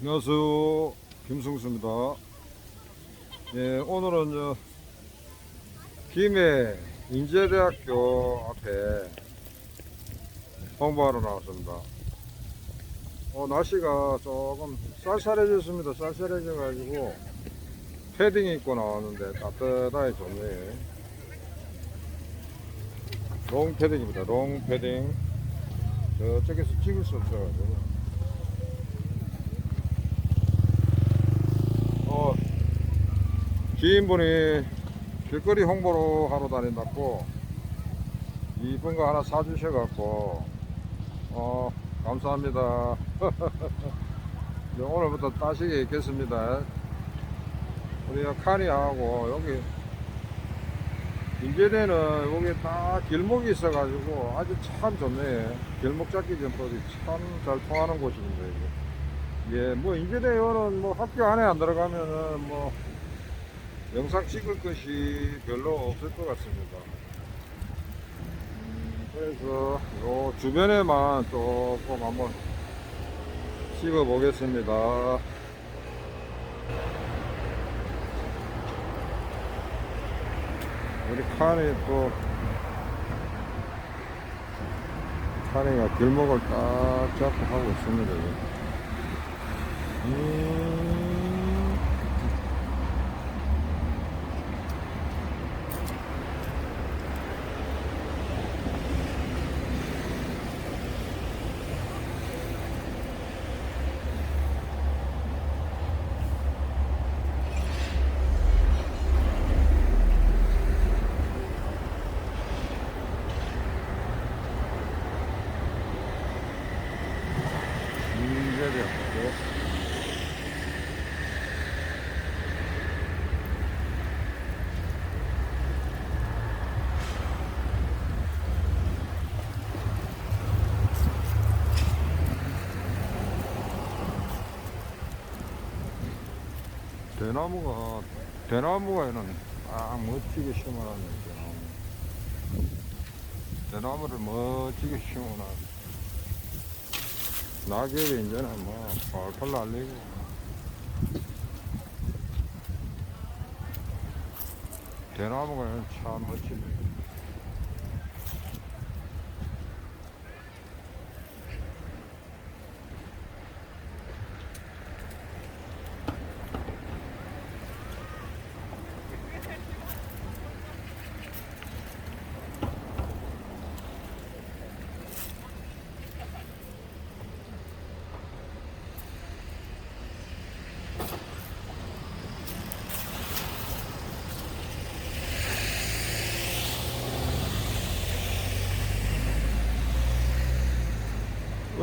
안녕하세요. 김승수입니다. 예, 오늘은 저 김해 인제대학교 앞에 홍보하러 나왔습니다. 어, 날씨가 조금 쌀쌀해졌습니다. 쌀쌀해져가지고 패딩 입고 나왔는데 따뜻하게 좋네요. 롱 패딩입니다. 롱 패딩. 저쪽에서 찍을 수 없어가지고. 어, 지인분이 길거리 홍보로 하러 다닌다고 이쁜 거 하나 사주셔갖고 어 감사합니다. 오늘부터 따시게 있겠습니다. 우리가 카니하고 여기 인제대는 여기 딱 길목이 있어가지고 아주 참 좋네. 길목 잡기 전법이 참 잘 통하는 곳입니다. 이게. 예, 뭐 인제대 요는 뭐 학교 안에 안 들어가면은 뭐 영상 찍을 것이 별로 없을 것 같습니다. 음, 그래서 요 주변에만 조금 한번 찍어 보겠습니다. 우리 칸이 또 칸이가 길목을 딱 잡고 하고 있습니다. 음. 인제대학교 대나무가 대나무가 이런 딱 멋지게 심어놨네 대나무. 대나무를 멋지게 심어놨 낙엽이 이제는 뭐 펄펄 날리고. 대나무가 참 멋집니다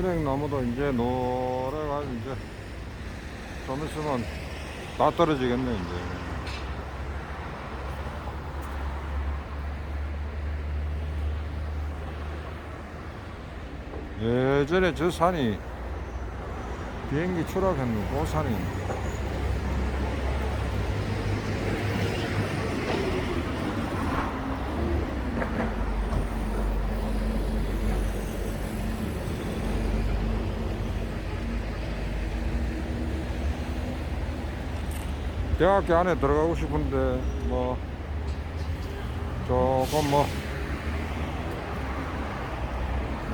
은행 나무도 이제 노래가 이제 좀 있으면 다 떨어지겠네 이제. 예전에 저 산이 비행기 추락했는 그 산이 대학교 안에 들어가고 싶은데 뭐 조금 뭐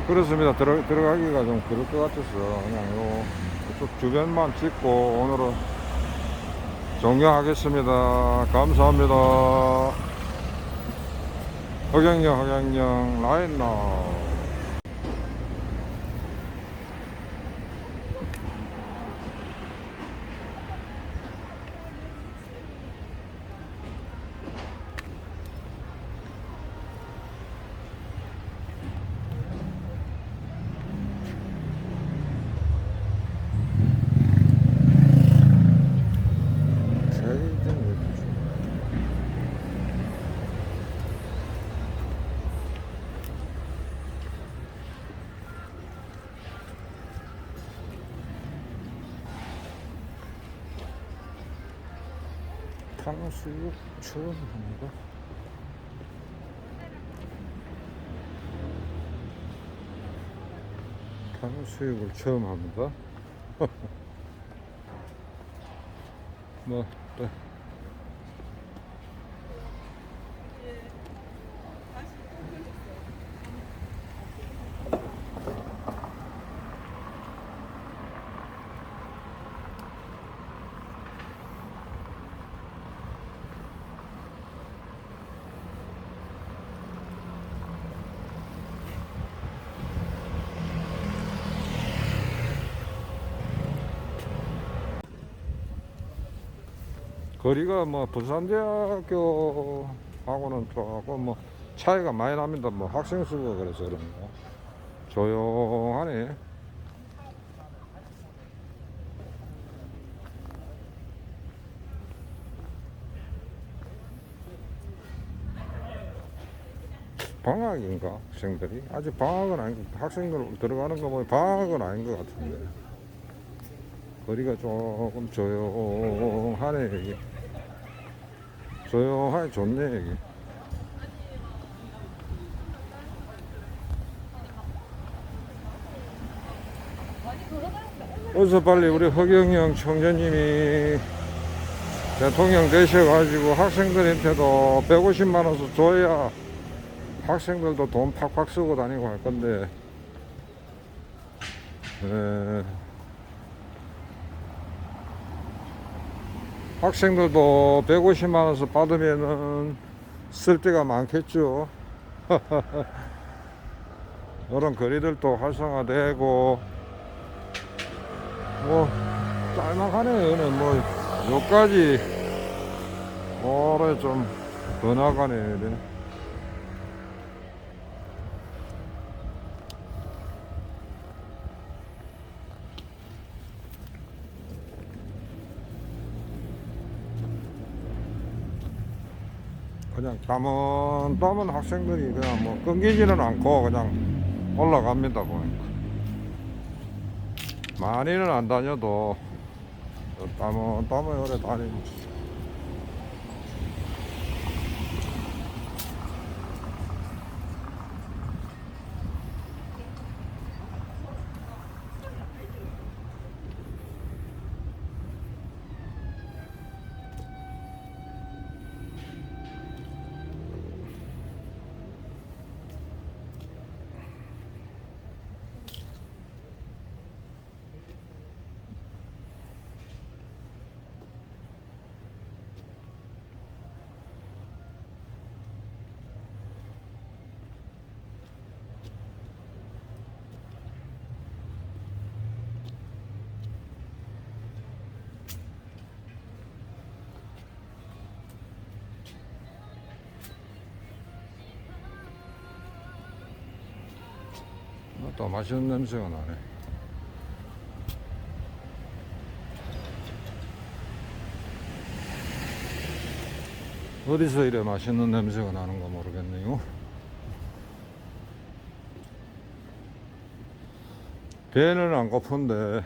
그렇습니다. 들어, 들어가기가 좀 그럴 것 같아서 그냥 요 그쪽 주변만 찍고 오늘은 종료하겠습니다. 감사합니다. 허경영 허경영 라인나 탕수육 추원입니다. 탕수육을 처음 합니다. 뭐, 네. 거리가 뭐 부산대학교하고는 조금 뭐 차이가 많이 납니다. 뭐 학생 수가 그래서 그런가. 조용하네. 방학인가 학생들이 아직 방학은 아닌 것 학생들 들어가는 거 보면 방학은 아닌 것 같은데 거리가 조금 조용하네 여기 조용하니 좋네 여기 어서 빨리 우리 허경영 총재님이 대통령 되셔가지고 학생들한테도 150만 원씩 줘야 학생들도 돈 팍팍 쓰고 다니고 할 건데. 에, 학생들도 150만 원씩 받으면은 쓸 데가 많겠죠. 이런 거리들도 활성화되고 뭐 짤막하네요. 여기는 뭐 여기까지 오래 좀 더 나가네. 그냥 따문 따문 학생들이 그냥 뭐 끊기지는 않고 그냥 올라갑니다 보니까. 많이는 안 다녀도 따문 따문 오래 다니지 또 맛있는 냄새가 나네. 어디서 이래 맛있는 냄새가 나는가 모르겠네요. 배는 안 고픈데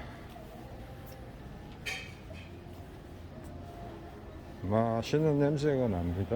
맛있는 냄새가 납니다